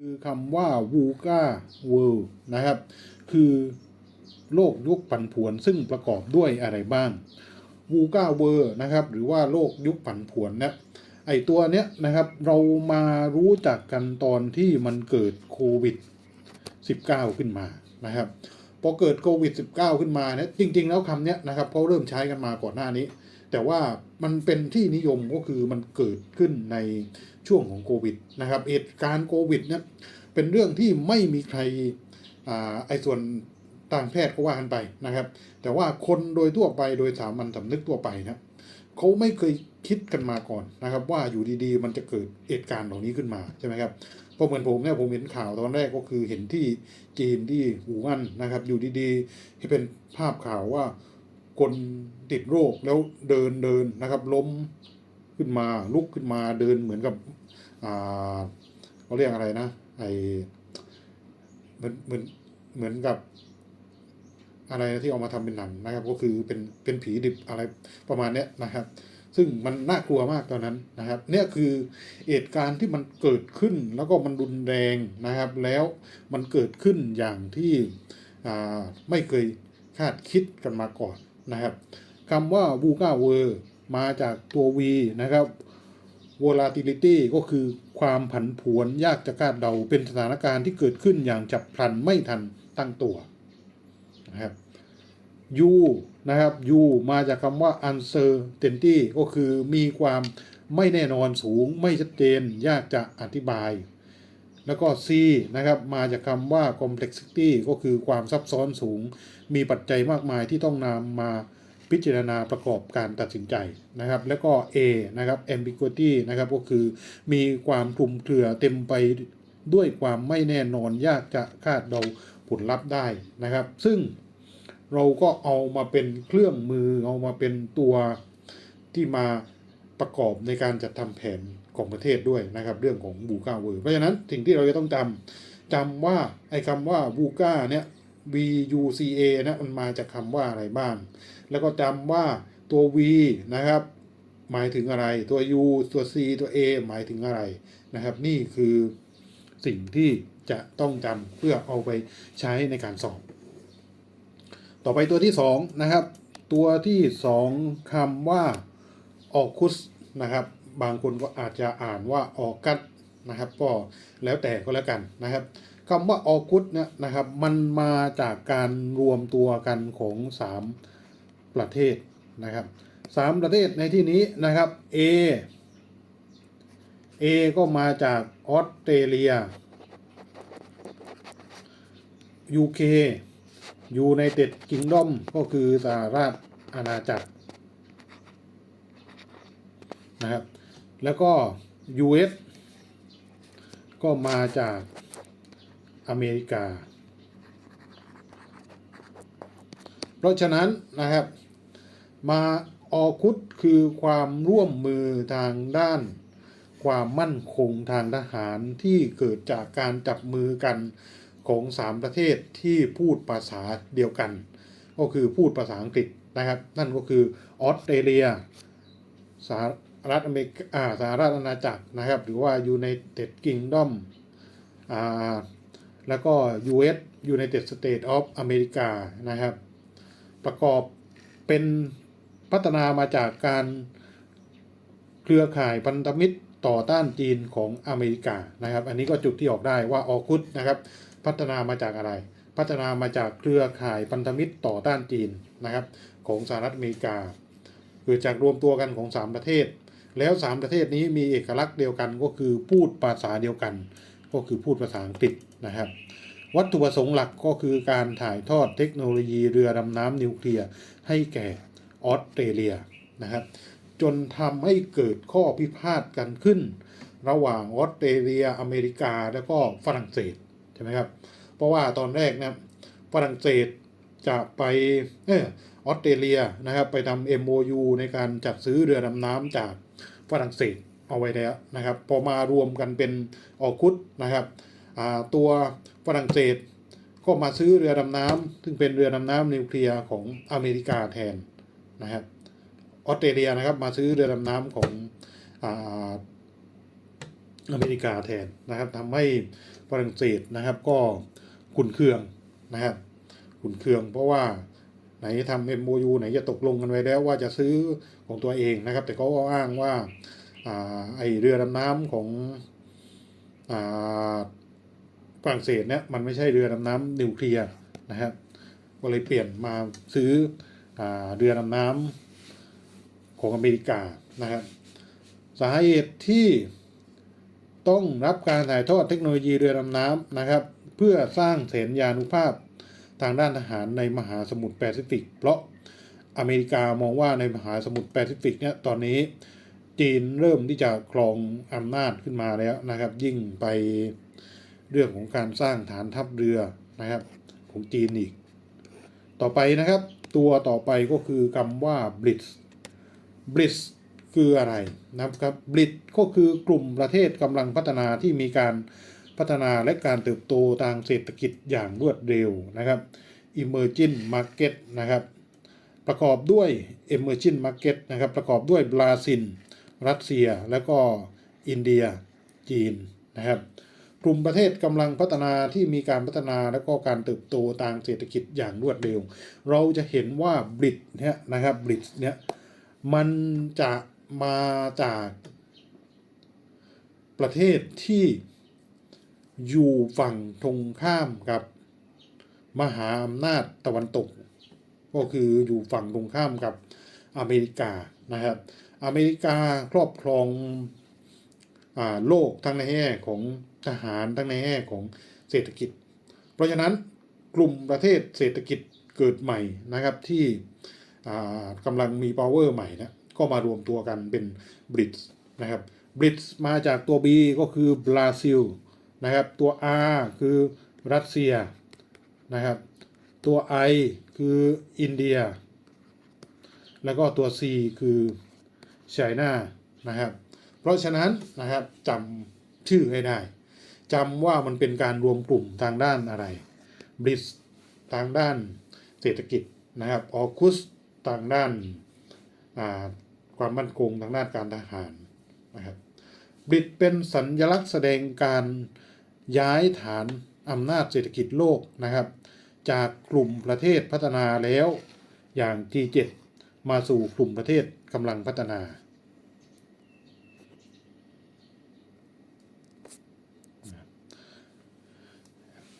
คือคำว่า VUCA World นะครับ คือโลกยุคผันผวนซึ่งประกอบด้วยอะไรบ้าง VUCA World นะครับ หรือว่าโลกยุคผันผวนเนี่ยไอตัวเนี้ยนะครับ เรามารู้จักกันตอนที่มันเกิดโควิด 19 ขึ้นมานะครับพอเกิดโควิด 19 ขึ้นมาเนี่ยจริง ๆ แล้วคำเนี้ยนะครับเขาเริ่มใช้กันมาก่อนหน้านี้ แต่ว่ามันเป็นที่นิยมก็คือมันเกิดขึ้นใน ช่วงของโควิดนะครับเหตุการณ์โควิดเนี่ยเป็นเรื่องที่ไม่มีใครอ่าไอ้ส่วนต่างแพทย์ก็ว่ากันไปนะครับ แต่ว่าคนโดยทั่วไปโดยสามัญสำนึกทั่วไปนะเขาไม่เคยคิดกันมาก่อนนะครับ ว่าอยู่ดีๆ มันจะเกิดเหตุการณ์เหล่านี้ขึ้นมาใช่ไหมครับพราะเหมือนผมเนี่ยผมเห็นข่าวตอนแรกก็คือเห็นที่จีนที่หูอันนะครับ อยู่ดีๆที่เป็นภาพข่าวว่าคนติดโรคแล้วเดินเดินนะครับ ล้มขึ้นมาลุกขึ้นมาเดินเหมือนกับ เขาเรียกอะไรนะไอเหมือนเหมือนเหมือนกับ อะไรที่เอามาทำเป็นหนังนะครับ ก็คือเป็นเป็นผีดิบอะไรประมาณเนี้ยนะครับ ซึ่งมันน่ากลัวมากตอนนั้นนะครับ เนี่ยคือเหตุการณ์ที่มันเกิดขึ้นแล้วก็มันรุนแรงนะครับ แล้วมันเกิดขึ้นอย่างที่ไม่เคยคาดคิดกันมาก่อนนะครับคำว่า v u c a w o r มาจากตัว V นะครับ volatility ก็คือความผันผวนยากจะคาดเดาเป็นสถานการณ์ที่เกิดขึ้นอย่างฉับพลันไม่ทันตั้งตัวนะครับ U นะครับ U มาจากคำว่า uncertainty ก็คือมีความไม่แน่นอนสูง ไม่ชัดเจน ยากจะอธิบาย แล้วก็ C นะครับ มาจากคำว่า complexity ก็คือความซับซ้อนสูง มีปัจจัยมากมายที่ต้องนำมา พิจารณาประกอบการตัดสินใจนะครับ แล้วก็ A นะครับ ambiguity นะครับก็คือมีความคลุมเครือเต็มไปด้วยความไม่แน่นอนยากจะคาดเดาผลลัพธ์ได้นะครับ ซึ่งเราก็เอามาเป็นเครื่องมือเอามาเป็นตัวที่มาประกอบในการจัดทำแผนของประเทศด้วยนะครับ เรื่องของบูกาเวอร์เพราะฉะนั้นสิ่งที่เราจะต้องจำจำว่าไอ้คำว่าบูกาเนี่ย V U C A นะมันมาจากคำว่าอะไรบ้าง แล้วก็จำว่าตัว V นะครับ หมายถึงอะไร ตัว U ตัว C ตัว A หมายถึงอะไรนะครับ นี่คือสิ่งที่จะต้องจำเพื่อเอาไปใช้ในการสอบ ต่อไปตัวที่สองนะครับ ตัวที่สองคำว่าออกคุสนะครับ บางคนก็อาจจะอ่านว่าออกกัดนะครับ ก็แล้วแต่ก็แล้วกันนะครับคำว่าออคุสเนี่ยนะครับ มันมาจากการรวมตัวกันของสาม ประเทศนะครับสามประเทศในที่นี้นะครับ A A ก็มาจากออสเตรเลีย UK อยู่ในเต็ดกิงดอมก็คือสหราชอาณาจักรนะครับแล้วก็ US ก็มาจากอเมริกา เพราะฉะนั้นนะครับ มาออคุดคือความร่วมมือทางด้าน ความมั่นคงทางทหารที่เกิดจากการจับมือกันของสามประเทศที่พูดภาษาเดียวกัน ก็คือพูดภาษาอังกฤษนะครับ นั่นก็คือออสเตรเลียสหรัฐอเมริกาอ่าสหรัฐอาณาจักรนะครับ หรือว่า United Kingdom อ่าแล้วก็ US United States of America นะครับ ประกอบเป็น พัฒนามาจากการเครือข่ายพันธมิตรต่อต้านจีนของอเมริกานะครับ อันนี้ก็จุดที่ออกได้ว่าออคุดนะครับ พัฒนามาจากอะไร พัฒนามาจากเครือข่ายพันธมิตรต่อต้านจีนนะครับ ของสหรัฐอเมริกาเกิดจากรวมตัวกันของ 3 ประเทศ แล้ว 3 ประเทศนี้มีเอกลักษณ์เดียวกันก็คือพูดภาษาเดียวกัน ก็คือพูดภาษาอังกฤษนะครับ วัตถุประสงค์หลักก็คือการถ่ายทอดเทคโนโลยีเรือดำน้ำนิวเคลียร์ให้แก่ ออสเตรเลียนะครับ จนทำให้เกิดข้อพิพาทกันขึ้น ระหว่างออสเตรเลียอเมริกาแล้วก็ฝรั่งเศสใช่ไหมครับ เพราะว่าตอนแรกนะฝรั่งเศสจะไปเออออสเตรเลียนะครับไปทำ MOU ในการจัดซื้อเรือดำน้ำจากฝรั่งเศสเอาไว้แล้วนะครับ พอมารวมกันเป็นออคุดนะครับตัวฝรั่งเศสก็มาซื้อเรือดำน้ำซึ่งเป็นเรือดำน้ำนิวเคลียร์ของอเมริกาแทน นะครับออสเตรเลียนะครับมาซื้อเรือดำน้ำของออเมริกาแทนนะครับทำให้ฝรั่งเศสนะครับก็ขุนเคืองนะครับขุนเคือง เพราะว่าไหนทำ MOU ไหนจะตกลงกันไว้แล้วว่าจะซื้อของตัวเองนะครับ แต่เขาก็อ้างว่าอ่าไอเรือดำน้ำของอ่าฝรั่งเศสเนี่ยมันไม่ใช่เรือดำน้ำนิวเคลียร์นะครับก็เลยเปลี่ยนมาซื้อ เรือดำน้ำของอเมริกานะครับสาเหตุที่ต้องรับการถ่ายทอดเทคโนโลยีเรือดำน้ำนะครับ เพื่อสร้างเสนยานุภาพทางด้านทหารในมหาสมุทรแปซิฟิก เพราะอเมริกามองว่าในมหาสมุทรแปซิฟิกเนี่ยตอนนี้จีนเริ่มที่จะครองอำนาจขึ้นมาแล้วนะครับ ยิ่งไปเรื่องของการสร้างฐานทัพเรือนะครับ ของจีนอีก ต่อไปนะครับ ตัวต่อไปก็คือคำว่า blitz blitz คืออะไรนะครับบลิดก็คือกลุ่มประเทศกำลังพัฒนาที่มีการพัฒนาและการเติบโตทางเศรษฐกิจอย่างรวดเร็วนะครับ emerging market นะครับ ประกอบด้วย emerging market นะครับ ประกอบด้วยบราซิล รัสเซีย และก็อินเดีย จีนนะครับ กลุ่มประเทศกำลังพัฒนาที่มีการพัฒนาและก็การเติบโตทางเศรษฐกิจอย่างรวดเร็ว เราจะเห็นว่าบลิดเนี่ยนะครับบลิดเนี่ยมันจะมาจากประเทศที่อยู่ฝั่งตรงข้ามกับมหาอำนาจตะวันตก ก็คืออยู่ฝั่งตรงข้ามกับอเมริกานะครับ อเมริกาครอบครองอโลกทั้งในแง่ของ ทหารทั้งในแง่ของเศรษฐกิจ เพราะฉะนั้นกลุ่มประเทศเศรษฐกิจเกิดใหม่นะครับที่กำลังมี power ใหม่นะก็มารวมตัวกันเป็นบริ c นะครับบริ c มาจากตัว B ก็คือบราซิลนะครับตัว R คือรัสเซียนะครับตัว I คืออินเดีย แล้วก็ตัว C คือไชน่านะครับเพราะฉะนั้นนะครับจำชื่อให้ได้ จำว่ามันเป็นการรวมกลุ่มทางด้านอะไรบริ c ทางด้านเศรษฐกิจนะครับออคุสทางด้านาความมั่นคงทางด้านการทหารนะครับบริตเป็นสัญลักษณ์แสดงการย้ายฐานอำนาจเศรษฐกิจโลกนะครับ จากกลุ่มประเทศพัฒนาแล้วอย่าง G7 มาสู่กลุ่มประเทศกำลังพัฒนา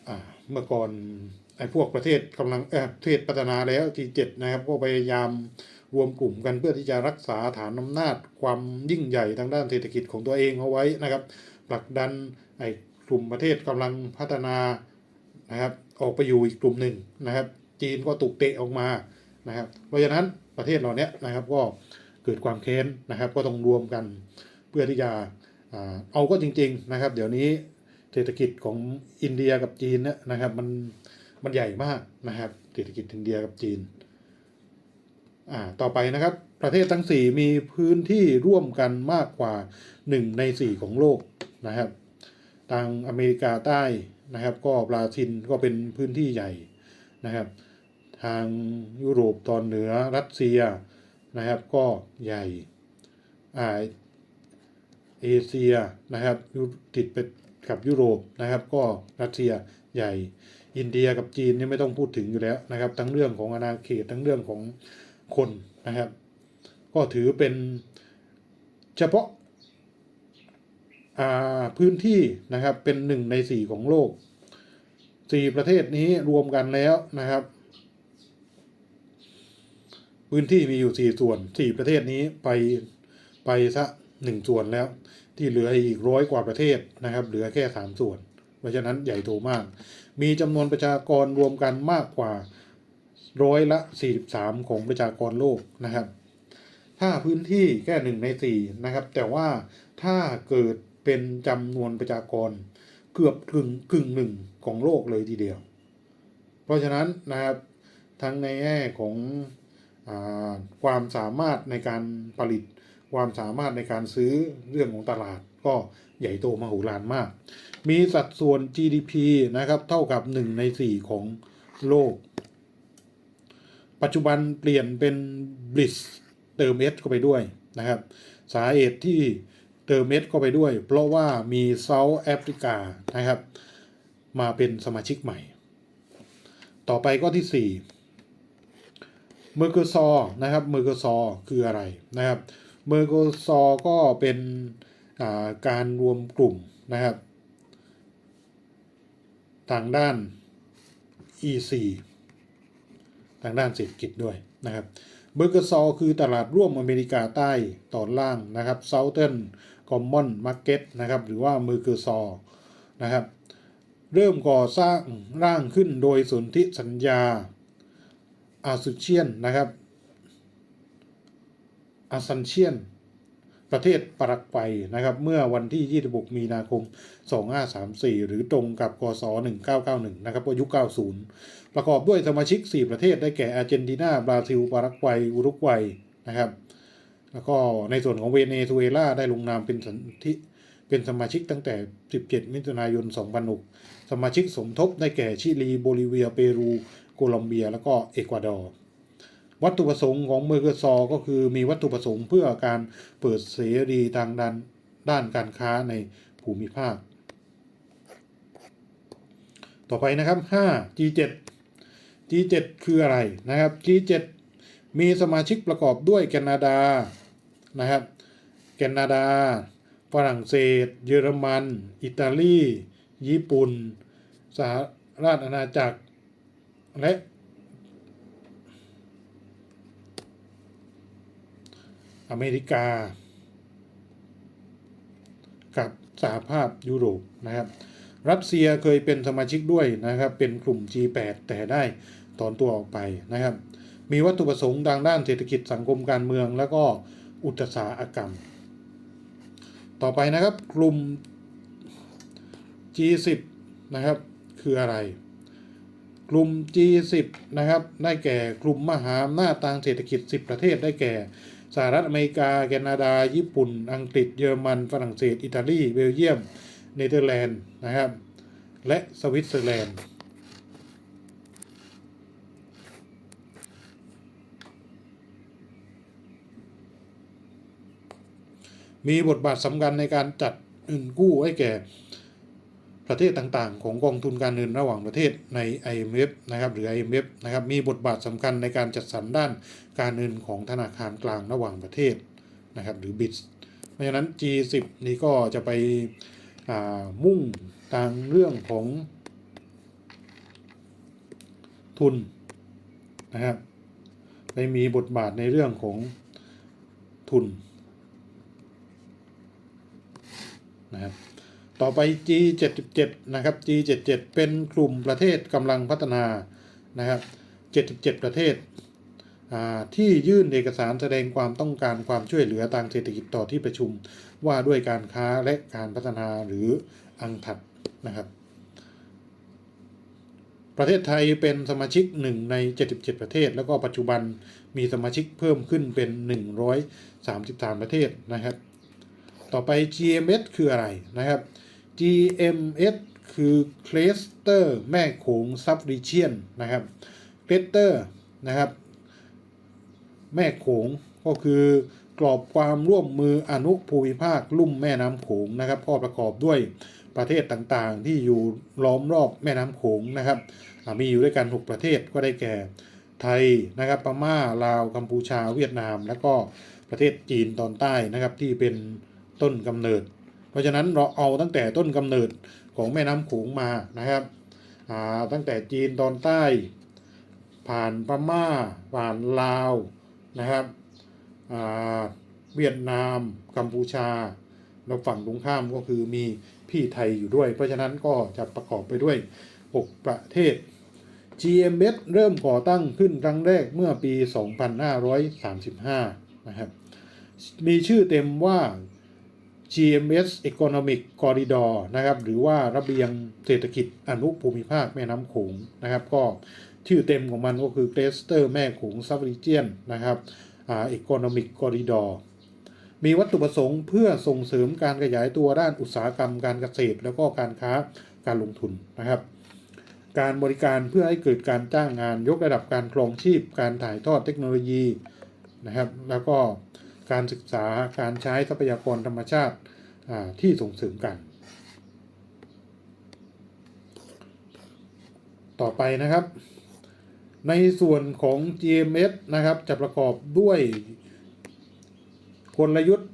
อ่า เมื่อก่อนไอ้พวกประเทศกำลังเออประเทศพัฒนาแล้ว G7 นะครับ ก็พยายามรวมกลุ่มกันเพื่อที่จะรักษาฐานอำนาจความยิ่งใหญ่ทางด้านเศรษฐกิจของตัวเองเอาไว้นะครับผลักดันไอ้กลุ่มประเทศกำลังพัฒนานะครับ ออกไปอยู่อีกกลุ่มหนึ่งนะครับ จีนก็ถูกเตะออกมานะครับ เพราะฉะนั้นประเทศเหล่านี้นะครับ ก็เกิดความแค้นนะครับ ก็ต้องรวมกัน เพื่อที่จะเอาก็จริง ๆ นะครับ เดี๋ยวนี้ เศรษฐกิจของอินเดียกับจีนเนี่ยนะครับ มันมันใหญ่มากนะครับ เศรษฐกิจอินเดียกับจีนอ่าต่อไปนะครับ ประเทศทั้ง 4 มีพื้นที่ร่วมกันมากกว่า 1 ใน 4 ของโลกนะครับทางอเมริกาใต้นะครับ ก็บราซิลก็เป็นพื้นที่ใหญ่นะครับ ทางยุโรปตอนเหนือรัสเซียนะครับก็ใหญ่อ่าเอเชียนะครับติดไป กับยุโรปนะครับ ก็รัสเซียใหญ่ อินเดียกับจีนนี่ไม่ต้องพูดถึงอยู่แล้วนะครับ ทั้งเรื่องของอาณาเขตทั้งเรื่องของคนนะครับ ก็ถือเป็นเฉพาะาพื้นที่นะครับเป็นหนึ่งในสี่ของโลกสี่ประเทศนี้รวมกันแล้วนะครับ พื้นที่มีอยู่สี่ส่วนสี่ประเทศนี้ไปไปซะหนึ่งส่วนแล้ว ที่เหลืออีกร้อยกว่าประเทศนะครับ เหลือแค่สามส่วน เพราะฉะนั้นใหญ่โตมาก มีจำนวนประชากรรวมกันมากกว่าร้อยละ 43 ของประชากรโลกนะครับ ถ้าพื้นที่แค่หนึ่งในสี่นะครับ แต่ว่าถ้าเกิดเป็นจำนวนประชากรเกือบกึ่งกึ่งหนึ่งของโลกเลยทีเดียว เพราะฉะนั้นนะครับทั้งในแง่ของอความสามารถในการผลิต ความสามารถในการซื้อเรื่องของตลาดก็ใหญ่โตมโหฬารมาก มีสัดส่วน GDP นะครับ เท่ากับ 1 ใน 4 ของโลก ปัจจุบันเปลี่ยนเป็น b l i t z เติม S เข้าไปด้วยนะครับ สาเหตุที่เติมเม็ดเข้าไปด้วย เพราะว่ามีเซาท์แอฟริกานะครับ มาเป็นสมาชิกใหม่ ต่อไปก็ที่ 4 เมอร์เกอร์ซอนะครับ เมอร์เกอร์ซอคืออะไรนะครับ เมอร์เกซอก็เป็นาการรวมกลุ่มนะครับ ทางด้าน EC ทางด้านเศรษฐกิจด้วยนะครับเบอร์เกอร์ซอคือตลาดร่วมอเมริกาใต้ตอนล่างนะครับ Southern Common Market นะครับ หรือว่าเมอร์เกอร์ซอนะครับ เริ่มก่อสร้างร่างขึ้นโดยสนธิสัญญาอาซูเชียนนะครับ อาซันเชียน ประเทศปารากวัยนะครับ เมื่อวันที่ 26 มีนาคม 2534 หรือตรงกับกศ1991 นะครับอายุ 90 ประกอบด้วยสมาชิก 4 ประเทศได้แก่อาร์เจนตินา บราซิล ปารากวัย อุรุกวัยนะครับ แล้วก็ในส่วนของเวเนซุเอลาได้ลงนามเป็นสันธิเป็นสมาชิกตั้งแต่ 17 มิถุนายน 2006 สมาชิกสมทบได้แก่ชิลี โบลิเวีย เปรู โคลอมเบีย แล้วก็เอกวาดอร์ วัตถุประสงค์ของเมอร์เกอร์ซอก็คือมีวัตถุประสงค์เพื่อการเปิดเสรีทางด้านด้านการค้าในภูมิภาค ต่อไปนะครับ 5 G7 G7 คืออะไรนะครับ G7 มีสมาชิกประกอบด้วยแคนาดานะครับแคนาดา ฝรั่งเศส เยอรมัน อิตาลี ญี่ปุ่น สหราชอาณาจักร และ อเมริกา กับสหภาพยุโรปนะครับ รัสเซียเคยเป็นสมาชิกด้วยนะครับ เป็นกลุ่ม G8 แต่ได้ถอนตัวออกไปนะครับ มีวัตถุประสงค์ทางด้านเศรษฐกิจสังคมการเมือง แล้วก็อุตสาหกรรม ต่อไปนะครับกลุ่ม G10 นะครับคืออะไร กลุ่ม G10 นะครับ ได้แก่กลุ่มมหาอำนาจทางเศรษฐกิจ 10 ประเทศได้แก่ สหรัฐอเมริกา แคนาดา ญี่ปุ่น อังกฤษ เยอรมัน ฝรั่งเศส อิตาลี เบลเยียม เนเธอร์แลนด์นะครับ และสวิตเซอร์แลนด์ มีบทบาทสำคัญในการจัดเงินกู้ให้แก่ ประเทศต่างๆ ของกองทุนการเงินระหว่างประเทศใน IMF นะครับหรือ IMF นะครับมีบทบาทสำคัญในการจัดสรรด้านการเงินของธนาคารกลางระหว่างประเทศนะครับหรือ BITS เพราะฉะนั้น G10 นี้ก็จะไปมุ่งทางเรื่องของทุนนะครับไปมีบทบาทในเรื่องของทุนนะครับ ต่อไป G77 นะครับ G77 เป็นกลุ่มประเทศกำลังพัฒนานะครับ 77 ประเทศที่ยื่นเอกสารแสดงความต้องการความช่วยเหลือทางเศรษฐกิจต่อที่ประชุมว่าด้วยการค้าและการพัฒนาหรืออังถัดนะครับ ประเทศไทยเป็นสมาชิกหนึ่งใน 77 ประเทศ แล้วก็ปัจจุบันมีสมาชิกเพิ่มขึ้นเป็น 133 ประเทศนะครับ ต่อไป GMS คืออะไรนะครับ GMS คือ Cluster แม่โขง Subregion นะครับ Cluster นะครับ แม่โขงก็คือกรอบความร่วมมืออนุภูมิภาคลุ่มแม่น้ำโขงนะครับก็ประกอบด้วยประเทศต่างๆ ที่อยู่ล้อมรอบแม่น้ำโขงนะครับ มีอยู่ด้วยกัน 6 ประเทศก็ได้แก่ ไทยนะครับพม่าลาวกัมพูชาเวียดนาม แล้วก็ประเทศจีนตอนใต้นะครับที่เป็นต้นกำเนิด ราะฉะนั้นเราเอาตั้งแต่ต้นกำเนิดของแม่น้ำโขงมานะครับตั้งแต่จีนตอนใต้ ผ่านพม่า ผ่านลาวนะครับเวียดนาม กัมพูชาแล้วฝั่งตรงข้ามก็คือมีพี่ไทยอยู่ด้วย เพราะฉะนั้นก็จะประกอบไปด้วย 6 ประเทศ GMS เริ่มก่อตั้งขึ้นครั้งแรกเมื่อปี 2535 นะครับ มีชื่อเต็มว่า GMS Economic Corridor นะครับหรือว่าระเบียงเศรษฐกิจอนุภูมิภาคแม่น้ำโขงนะครับ ก็ชื่อเต็มของมันก็คือ Cluster แม่โขง Subregion นะครับอ่า Economic Corridor มีวัตถุประสงค์เพื่อส่งเสริมการขยายตัวด้านอุตสาหกรรมการเกษตร แล้วก็การค้าการลงทุนนะครับ การบริการเพื่อให้เกิดการจ้างงานยกระดับการครองชีพ การถ่ายทอดเทคโนโลยีนะครับ แล้วก็ การศึกษาการใช้ทรัพยากรธรรมชาติที่ส่งเสริมกัน ต่อไปนะครับ ในส่วนของ GMS นะครับจะประกอบด้วยกลยุทธ์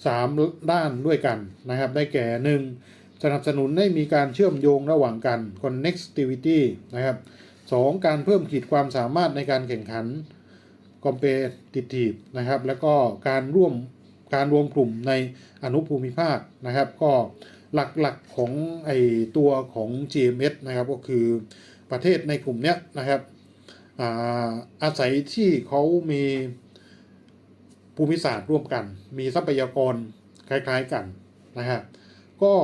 3 ด้านด้วยกันนะครับได้แก่ 1. สนับสนุนให้มีการเชื่อมโยงระหว่างกัน connectivity นะครับ 2. การเพิ่มขีดความสามารถในการแข่งขัน competitive นะครับ แล้วก็การร่วมการรวมกลุ่มในอนุภูมิภาคนะครับ ก็หลักๆของไอตัวของ GMS นะครับก็คือประเทศในกลุ่มเนี้ยนะครับอาอาศัยที่เขามีภูมิศาสตร์ร่วมกัน มีทรัพยากรคล้ายๆกันนะครับก็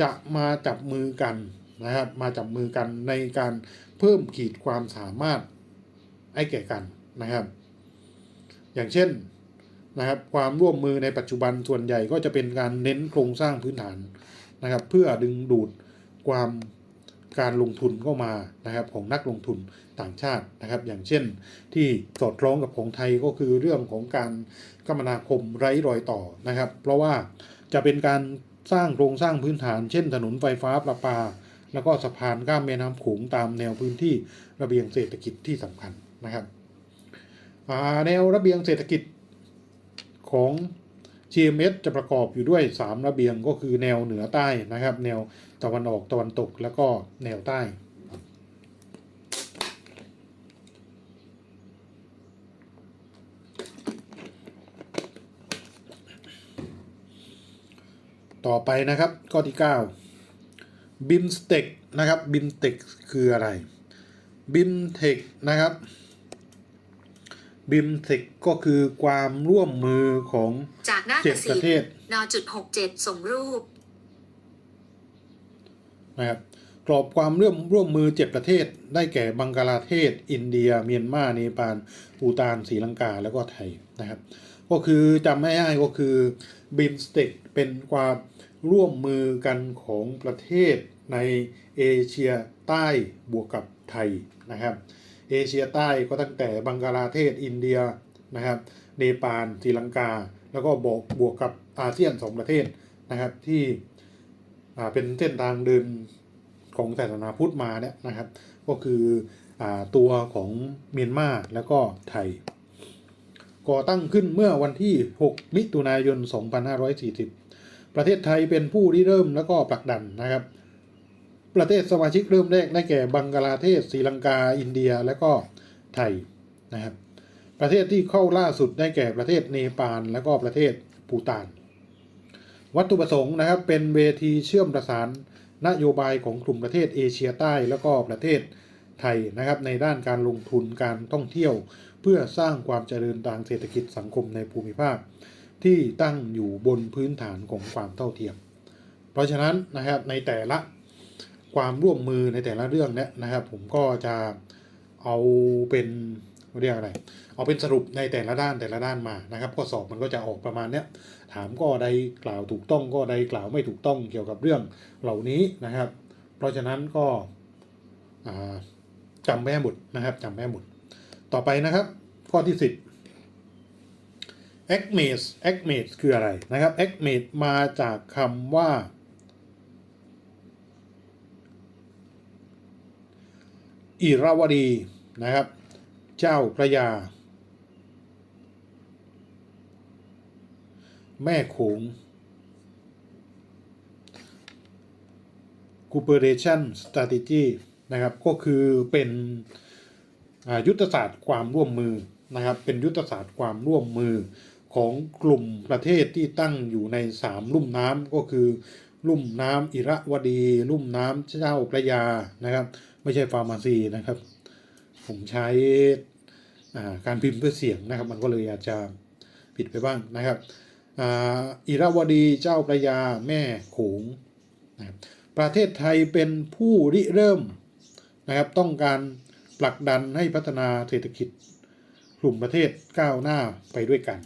จะมาจับมือกันนะครับมาจับมือกันในการเพิ่มขีดความสามารถให้แก่กันนะครับ อย่างเช่นนะครับความร่วมมือในปัจจุบันส่วนใหญ่ก็จะเป็นการเน้นโครงสร้างพื้นฐานนะครับ เพื่อดึงดูดความการลงทุนเข้ามานะครับของนักลงทุนต่างชาตินะครับ อย่างเช่นที่สอดคล้องกับของไทยก็คือเรื่องของการคมนาคมไร้รอยต่อนะครับ เพราะว่าจะเป็นการสร้างโครงสร้างพื้นฐาน เช่น ถนนไฟฟ้าประปา แล้วก็สะพานข้ามแม่น้ำโขงตามแนวพื้นที่ระเบียงเศรษฐกิจที่สำคัญนะครับ แนวระเบียงเศรษฐกิจของ GMS จะประกอบอยู่ด้วย 3 ระเบียงก็คือแนวเหนือใต้นะครับ แนวตะวันออกตะวันตกแล้วก็แนวใต้ ต่อไปนะครับข้อที่9บิมสเต็กนะครับบิมสเต็กคืออะไรบิมเทคนะครับ บิมเทคก็คือความร่วมมือของจากหน้าเจ็กดสิประเทศนจุดหกเจ็ดส่งรูปนะครับกรอบความร่วมร่วมมือ7ประเทศ ได้แก่บังกลาเทศ อินเดีย เมียนมาเนปาลปูตานศรีลังกาแล้วก็ไทยนะครับ ก็คือจำไม่ได้ก็คือบิมสเต็กเป็นความร่วมมือกันของประเทศในเอเชียใต้บวกกับไทยนะครับ เอเชียใต้ก็ตั้งแต่บังกลาเทศอินเดียนะครับเนปาลศรีลังกา แล้วก็บวกบวกกับอาเซียนสองประเทศนะครับที่เป็นเส้นทางเดินของศาสนาพุทธมาเนี่ยนะครับ ก็คืออตัวของเมียนมาแล้วก็ไทย ก่อตั้งขึ้นเมื่อวันที่ 6 มิถุนายน 2540 ประเทศไทยเป็นผู้ริเริ่มแล้วก็ผลักดันนะครับ ประเทศสมาชิกเริ่มแรกได้แก่บังกลาเทศศรีลังกา อินเดียและก็ไทยนะครับประเทศที่เข้าล่าสุดได้แก่ประเทศเนปาลและก็ประเทศปูตาน วัตถุประสงค์นะครับเป็นเวทีเชื่อมประสานนโยบายของกลุ่มประเทศเอเชียใต้แล้วก็ประเทศไทยนะครับในด้านการลงทุนการท่องเที่ยว เพื่อสร้างความเจริญทางเศรษฐกิจสังคมในภูมิภาค ที่ตั้งอยู่บนพื้นฐานของความเท่าเทียม เพราะฉะนั้นนะครับในแต่ละ ความร่วมมือในแต่ละเรื่องเนี่ยนะครับ ผมก็จะเอาเป็นเรียกอะไร เอาเป็นสรุปในแต่ละด้านแต่ละด้านมานะครับข้อสอบมันก็จะออกประมาณเนี้ยถามก็ใดกล่าวถูกต้องก็ใดกล่าวไม่ถูกต้องเกี่ยวกับเรื่องเหล่านี้นะครับ เพราะฉะนั้นก็อ่าจำแม่หมดนะครับจำแม่หมดต่อไปนะครับ ข้อที่ 10 a c m a t e a c m a t e คืออะไรนะครับ a c m a t e มาจากคำว่า อิราวดีนะครับ เจ้าพระยา แม่โขง cooperation strategy นะครับ ก็คือเป็นยุทธศาสตร์ความร่วมมือนะครับ เป็นยุทธศาสตร์ความร่วมมือของกลุ่มประเทศที่ตั้งอยู่ในสามลุ่มน้ำก็คือ ลุ่มน้ำอิระวดี ลุ่มน้ำเจ้าพระยานะครับ ไม่ใช่ฟาร์มาซีนะครับ ผมใช้าการพิมพ์เพื่อเสียงนะครับ มันก็เลยอาจจะผิดไปบ้างนะครับออิระวดีเจ้าพระยาแม่โขงนะครับประเทศไทยเป็นผู้ริเริ่มนะครับ ต้องการผลักดันให้พัฒนาเศรษฐกิจกลุ่มประเทศก้าวหน้าไปด้วยกัน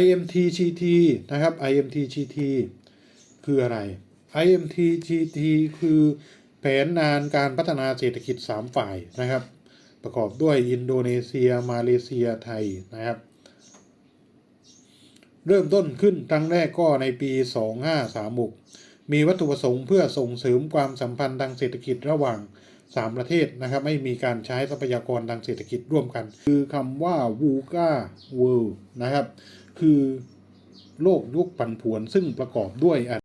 IMTGT นะครับ IMTGT คืออะไร IMTGT คือแผนงานการพัฒนาเศรษฐกิจ 3 ฝ่ายนะครับ ประกอบด้วยอินโดนีเซีย มาเลเซียไทยนะครับ เริ่มต้นขึ้นครั้งแรกก็ในปี 2536 มีวัตถุประสงค์เพื่อส่งเสริมความสัมพันธ์ทางเศรษฐกิจระหว่าง 3 ประเทศนะครับไม่มีการใช้ทรัพยากรทางเศรษฐกิจร่วมกัน คือคำว่า VUCA World นะครับ คือโลกยุคปันผวนซึ่งประกอบด้วยอา